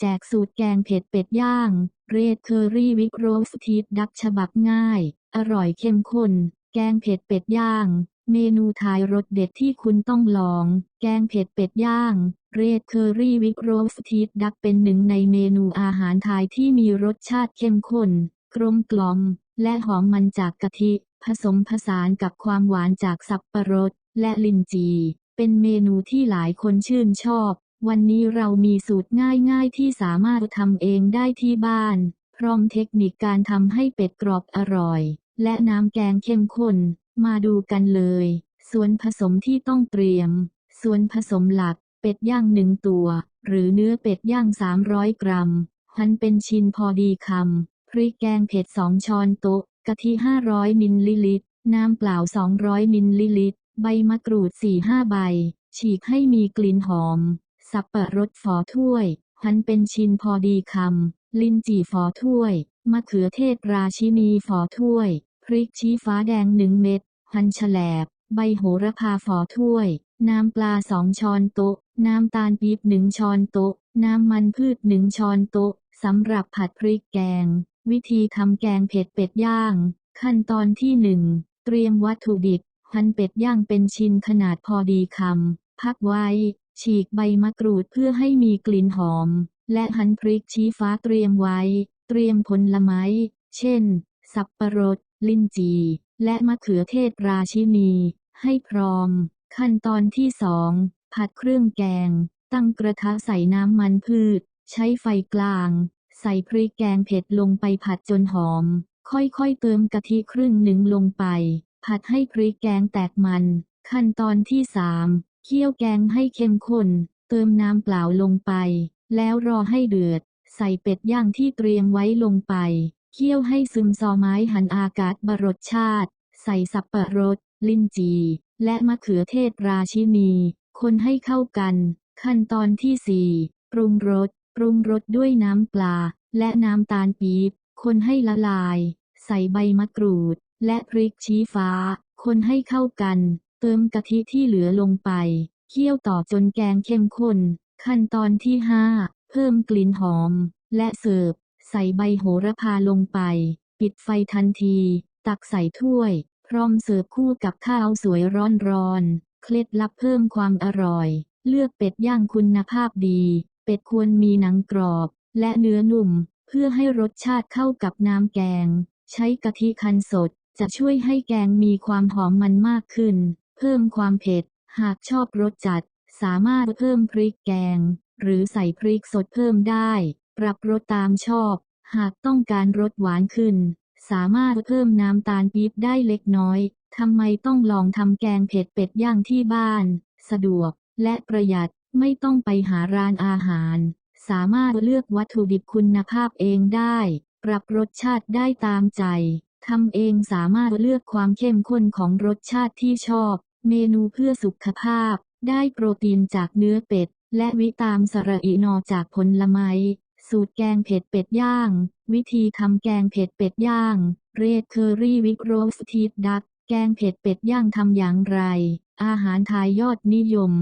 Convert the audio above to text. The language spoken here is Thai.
แจกสูตรแกงเผ็ดเป็ดย่าง เรดเคอรี่วิกโรสทีดดักฉบับง่าย อร่อยเข้มข้น แกงเผ็ดเป็ดย่าง เมนูทายรสเด็ดที่คุณต้องลอง แกงเผ็ดเป็ดย่าง เรดเคอรี่วิกโรสทีดดักเป็นหนึ่งในเมนูอาหารไทยที่มีรสชาติเข้มข้น กลมกล่อม และหอมมันจากกะทิ ผสมผสานกับความหวานจากสับปะรด และลินจี เป็นเมนูที่หลายคนชื่นชอบ วันนี้เรามีสูตรง่ายๆ ที่สามารถทำเองได้ที่บ้าน พร้อมเทคนิคการทำให้เป็ดกรอบอร่อย และน้ำแกงเข้มข้น มาดูกันเลย ส่วนผสมที่ต้องเตรียม ส่วนผสมหลัก เป็ดย่างหนึ่งตัว หรือเนื้อเป็ดย่าง 300 กรัม หั่นเป็นชิ้นพอดีคำ พริกแกงเผ็ด 2 ช้อนโต๊ะ กะทิ 500 มิลลิลิตร น้ำเปล่า 200 มิลลิลิตร ใบมะกรูด 4-5 ใบ ฉีกให้มีกลิ่นหอม สับปะรดฝอถ้วยหั่นเป็นชิ้นพอดีคำ ลิ้นจี่ฝอถ้วย มะเขือเทศราชินีฝอถ้วย พริกชี้ฟ้าแดงหนึ่งเม็ด หั่นแฉลบ ใบโหระพาฝอถ้วย น้ำปลาสองช้อนโต๊ะ น้ำตาลปี๊บหนึ่งช้อนโต๊ะ น้ำมันพืชหนึ่งช้อนโต๊ะสำหรับผัดพริกแกง วิธีทำแกงเผ็ดเป็ดย่าง ขั้นตอนที่หนึ่งเตรียมวัตถุดิบหั่นเป็ดย่างเป็นชิ้นขนาดพอดีคำพักไว้ ฉีกใบมะกรูดเพื่อให้มีกลิ่นหอม และหั่นพริกชี้ฟ้าเตรียมไว้ เตรียมผลไม้ เช่น สับปะรด ลิ้นจี่และมะเขือเทศราชินี ให้พร้อม ขั้นตอนที่สองผัดเครื่องแกง ตั้งกระทะใส่น้ำมันพืช ใช้ไฟกลาง ใส่พริกแกงเผ็ดลงไปผัดจนหอม ค่อยๆเติมกะทิครึ่งหนึ่งลงไป ผัดให้พริกแกงแตกมัน ขั้นตอนที่สาม เคี่ยวแกงให้เข้มข้น เติมน้ำเปล่าลงไป แล้วรอให้เดือด ใส่เป็ดย่างที่เตรียมไว้ลงไป เคี่ยวให้ซึมซอไม้หันอากาศบรสชาติ ใส่สับปะรด ลิ้นจี และมะเขือเทศราชินี คนให้เข้ากัน ขั้นตอนที่สี่ปรุงรส ปรุงรสด้วยน้ำปลา และน้ำตาลปี๊บ คนให้ละลาย ใส่ใบมะกรูด และพริกชี้ฟ้า คนให้เข้ากัน เติมกะทิที่เหลือลงไป เคี่ยวต่อจนแกงเข้มข้น ขั้นตอนที่ห้าเพิ่มกลิ่นหอม และเสิร์ฟ ใส่ใบโหระพาลงไป ปิดไฟทันที ตักใส่ถ้วย พร้อมเสิร์ฟคู่กับข้าวสวยร้อนๆ เคล็ดลับเพิ่มความอร่อย เลือกเป็ดย่างคุณภาพดี เป็ดควรมีหนังกรอบ และเนื้อนุ่ม เพื่อให้รสชาติเข้ากับน้ำแกง ใช้กะทิคั้นสดจะช่วยให้แกงมีความหอมมันมากขึ้น เพิ่มความเผ็ด หากชอบรสจัด สามารถเพิ่มพริกแกง หรือใส่พริกสดเพิ่มได้ ปรับรสตามชอบ หากต้องการรสหวานขึ้น สามารถเพิ่มน้ำตาลปี๊บได้เล็กน้อยทำไมต้องลองทำแกงเผ็ดเป็ดย่างที่บ้าน สะดวกและประหยัดไม่ต้องไปหาร้านอาหาร สามารถเลือกวัตถุดิบคุณภาพเองได้ ปรับรสชาติได้ตามใจทำเองสามารถเลือกความเข้มข้นของรสชาติที่ชอบ เมนูเพื่อสุขภาพ ได้โปรตีนจากเนื้อเป็ด และวิตามสระอินอจากผลไม้ สูตรแกงเผ็ดเป็ดย่าง วิธีทำแกงเผ็ดเป็ดย่าง เรดเคอรี่วิกโรสทีดดัก แกงเผ็ดเป็ดย่างทำอย่างไร อาหารไทยยอดนิยม